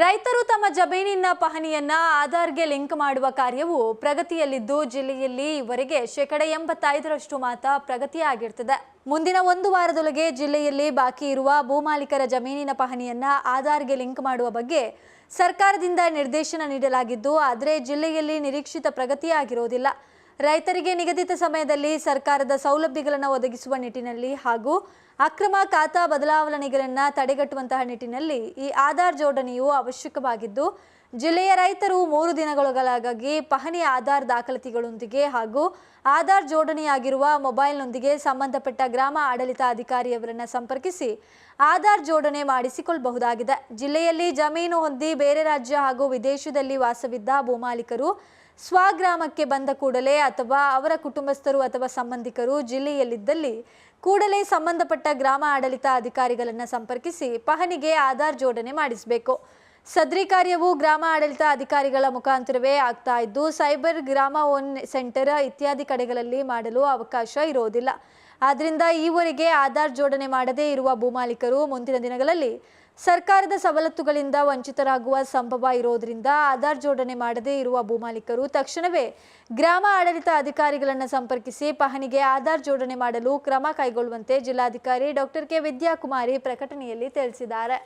ರೈತರು ತಮ್ಮ ಜಮೀನಿನ ಪಹಣಿಯನ್ನ ಆಧಾರ್ಗೆ ಲಿಂಕ್ ಮಾಡುವ ಕಾರ್ಯವು ಪ್ರಗತಿಯಲ್ಲಿದ್ದು ಜಿಲ್ಲೆಯಲ್ಲಿ ಈವರೆಗೆ ಶೇಕಡ ಎಂಬತ್ತೈದರಷ್ಟು ಮಾತ್ರ ಪ್ರಗತಿಯಾಗಿರ್ತದೆ. ಮುಂದಿನ ಒಂದು ವಾರದೊಳಗೆ ಜಿಲ್ಲೆಯಲ್ಲಿ ಬಾಕಿ ಇರುವ ಭೂಮಾಲೀಕರ ಜಮೀನಿನ ಪಹಣಿಯನ್ನ ಆಧಾರ್ಗೆ ಲಿಂಕ್ ಮಾಡುವ ಬಗ್ಗೆ ಸರ್ಕಾರದಿಂದ ನಿರ್ದೇಶನ ನೀಡಲಾಗಿದ್ದು, ಆದರೆ ಜಿಲ್ಲೆಯಲ್ಲಿ ನಿರೀಕ್ಷಿತ ಪ್ರಗತಿಯಾಗಿರೋದಿಲ್ಲ. ರೈತರಿಗೆ ನಿಗದಿತ ಸಮಯದಲ್ಲಿ ಸರ್ಕಾರದ ಸೌಲಭ್ಯಗಳನ್ನು ಒದಗಿಸುವ ನಿಟ್ಟಿನಲ್ಲಿ ಹಾಗೂ ಅಕ್ರಮ ಖಾತಾ ಬದಲಾವಣೆಗಳನ್ನು ತಡೆಗಟ್ಟುವಂತಹ ನಿಟ್ಟಿನಲ್ಲಿ ಈ ಆಧಾರ್ ಜೋಡಣೆಯು ಅವಶ್ಯಕವಾಗಿದ್ದು ಜಿಲ್ಲೆಯ ರೈತರು ಮೂರು ದಿನಗಳೊಳಗಾಗಿ ಪಹಣಿ ಆಧಾರ್ ದಾಖಲಾತಿಗಳೊಂದಿಗೆ ಹಾಗೂ ಆಧಾರ್ ಜೋಡಣೆಯಾಗಿರುವ ಮೊಬೈಲ್ನೊಂದಿಗೆ ಸಂಬಂಧಪಟ್ಟ ಗ್ರಾಮ ಆಡಳಿತ ಅಧಿಕಾರಿಯವರನ್ನು ಸಂಪರ್ಕಿಸಿ ಆಧಾರ್ ಜೋಡಣೆ ಮಾಡಿಸಿಕೊಳ್ಳಬಹುದಾಗಿದೆ. ಜಿಲ್ಲೆಯಲ್ಲಿ ಜಮೀನು ಹೊಂದಿ ಬೇರೆ ರಾಜ್ಯ ಹಾಗೂ ವಿದೇಶದಲ್ಲಿ ವಾಸವಿದ್ದ ಭೂಮಾಲೀಕರು ಸ್ವಗ್ರಾಮಕ್ಕೆ ಬಂದ ಕೂಡಲೇ ಅಥವಾ ಅವರ ಕುಟುಂಬಸ್ಥರು ಅಥವಾ ಸಂಬಂಧಿಕರು ಜಿಲ್ಲೆಯಲ್ಲಿದ್ದಲ್ಲಿ ಕೂಡಲೇ ಸಂಬಂಧಪಟ್ಟ ಗ್ರಾಮ ಆಡಳಿತ ಅಧಿಕಾರಿಗಳನ್ನು ಸಂಪರ್ಕಿಸಿ ಪಹಣಿಗೆ ಆಧಾರ್ ಜೋಡಣೆ ಮಾಡಿಸಬೇಕು. ಸದ್ರಿ ಕಾರ್ಯವು ಗ್ರಾಮ ಆಡಳಿತ ಅಧಿಕಾರಿಗಳ ಮುಖಾಂತರವೇ ಆಗ್ತಾ ಇದ್ದು, ಸೈಬರ್ ಗ್ರಾಮ ಒನ್ ಸೆಂಟರ್ ಇತ್ಯಾದಿ ಕಡೆಗಳಲ್ಲಿ ಮಾಡಲು ಅವಕಾಶ ಇರೋದಿಲ್ಲ. ಆದ್ದರಿಂದ ಈವರೆಗೆ ಆಧಾರ್ ಜೋಡಣೆ ಮಾಡದೇ ಇರುವ ಭೂಮಾಲೀಕರು ಮುಂದಿನ ದಿನಗಳಲ್ಲಿ ಸರ್ಕಾರದ ಸವಲತ್ತುಗಳಿಂದ ವಂಚಿತರಾಗುವ ಸಂಭವ ಇರೋದ್ರಿಂದ ಆಧಾರ್ ಜೋಡಣೆ ಮಾಡದೇ ಇರುವ ಭೂಮಾಲೀಕರು ತಕ್ಷಣವೇ ಗ್ರಾಮ ಆಡಳಿತ ಅಧಿಕಾರಿಗಳನ್ನು ಸಂಪರ್ಕಿಸಿ ಪಹಣಿಗೆ ಆಧಾರ್ ಜೋಡಣೆ ಮಾಡಲು ಕ್ರಮ ಕೈಗೊಳ್ಳುವಂತೆ ಜಿಲ್ಲಾಧಿಕಾರಿ ಡಾಕ್ಟರ್ ಕೆ ವಿದ್ಯಾಕುಮಾರಿ ಪ್ರಕಟಣೆಯಲ್ಲಿ ತಿಳಿಸಿದ್ದಾರೆ.